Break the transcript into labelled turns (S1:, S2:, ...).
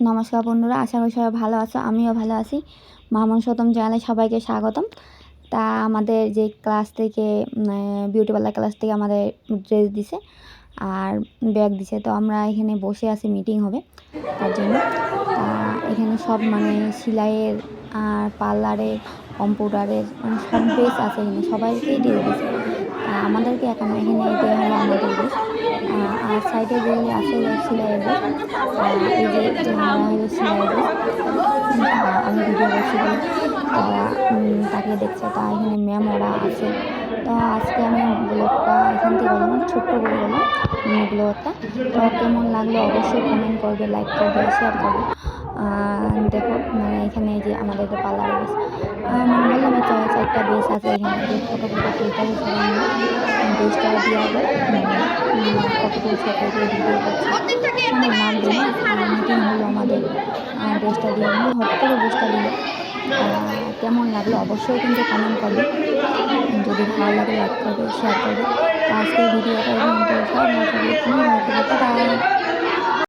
S1: নমস্কার বন্ধুরা, আশা করি সবাই ভালো আছো, আমিও ভালো আছি। মামন সতম চ্যানেলে সবাইকে স্বাগতম। তা আমাদের যে ক্লাস থেকে বিউটি পার্লার ক্লাস থেকে আমাদের ড্রেস দিছে আর ব্যাগ দিছে, তো আমরা এখানে বসে আছি মিটিং হবে তার জন্য। তা এখানে সব মানে সেলাইয়ের আর পার্লারের কম্পিউটারের মানে সব ড্রেস আছে এখানে, সবাইকেই ড্রেস দিছে। আমাদেরকে এখন এখানে দেওয়া হলো আমাদের ড্রেস আর সাইডে যে আছে ড্রেস এই যে হলো আমি ভিডিও করছি বলে তারা তাকে দেখছে, তা এখানে ম্যাম ওরা আছে। তো আজকে আমি ব্লগটা এখান থেকে বললাম, ছোট্ট করে বললাম ব্লগটা তো কেমন লাগল অবশ্যই কমেন্ট করবে লাইক করবে শেয়ার করবে। দেখো মানে এখানে যে আমাদের যে পার্লার বেস। মানে বললাম, এই চার চারটা বেস আছে এখানে। ফটো ফটো তুলতে হবে মিলে বেসটা করে নাম মিটিং হলো আমাদের ড্রেসটা দিয়ে আমি হট করে ড্রেসটা কেমন লাগল? অবশ্যই কিন্তু কমেন্ট করবে। যদি ভালো লাগে লাইক করবে শেয়ার করবে। আজকে ভিডিওটা সব ভালো থাকবে তুমি ভালো থাকবে